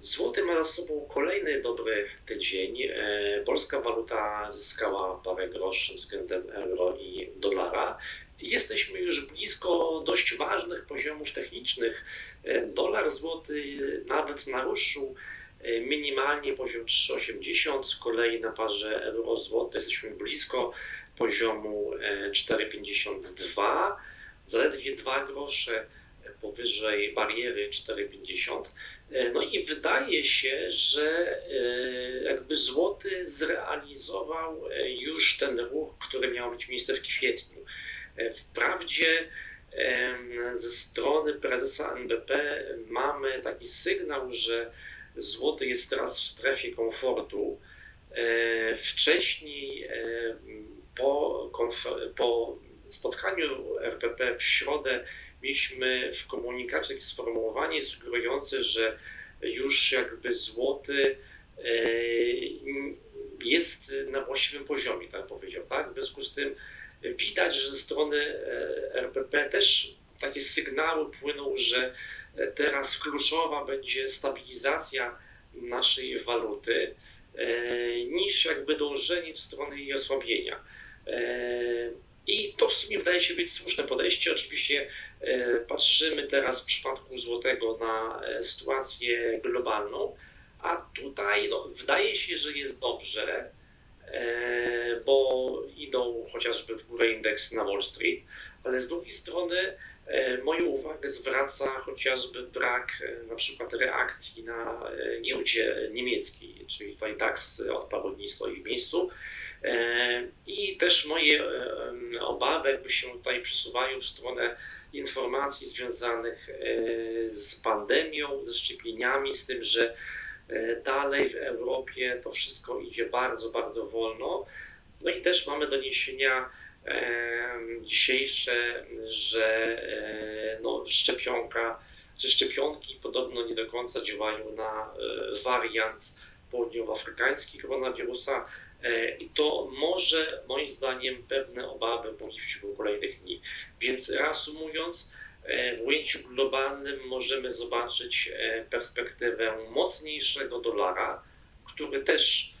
Złoty ma za sobą kolejny dobry tydzień. E, Polska waluta zyskała parę groszy względem euro i dolara. Jesteśmy już blisko dość ważnych poziomów technicznych. E, Dolar złoty nawet naruszył e, minimalnie poziom 3,80, z kolei na parze euro-złoty jesteśmy blisko poziomu e, 4,52, zaledwie 2 grosze powyżej bariery 4,50. E, No i wydaje się, że e, jakby złoty zrealizował e, już ten ruch, który miał mieć miejsce w kwietniu. Wprawdzie ze strony prezesa NBP mamy taki sygnał, że złoty jest teraz w strefie komfortu. Wcześniej po, po spotkaniu RPP w środę mieliśmy w komunikacie takie sformułowanie sugerujące, że już jakby złoty e, jest na właściwym poziomie, tak powiedział, tak? W związku z tym widać, że ze strony e, RPP też takie sygnały płyną, że teraz kluczowa będzie stabilizacja naszej waluty e, niż jakby dążenie w stronę jej osłabienia. I to w sumie wydaje się być słuszne podejście. Oczywiście e, patrzymy teraz w przypadku złotego na e, sytuację globalną, a tutaj no, wydaje się, że jest dobrze, e, bo idą chociażby w górę indeksy na Wall Street, ale z drugiej strony moją uwagę zwraca chociażby brak na przykład reakcji na giełdzie niemieckiej, czyli tutaj DAX od paru stoi w miejscu. I też moje obawy jakby się tutaj przesuwają w stronę informacji związanych e, z pandemią, ze szczepieniami, z tym, że e, dalej w Europie to wszystko idzie bardzo, bardzo wolno. No i też mamy doniesienia em, dzisiejsze, że e, no, szczepionka, że szczepionki podobno nie do końca działają na e, wariant południowoafrykański koronawirusa e, i to może moim zdaniem pewne obawy budzić w ciągu kolejnych dni. Więc reasumując, e, w ujęciu globalnym możemy zobaczyć e, perspektywę mocniejszego dolara, który też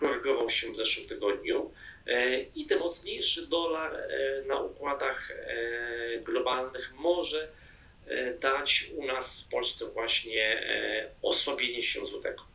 korygował się w zeszłym tygodniu. I ten mocniejszy dolar na układach globalnych może dać u nas w Polsce właśnie osłabienie się złotego.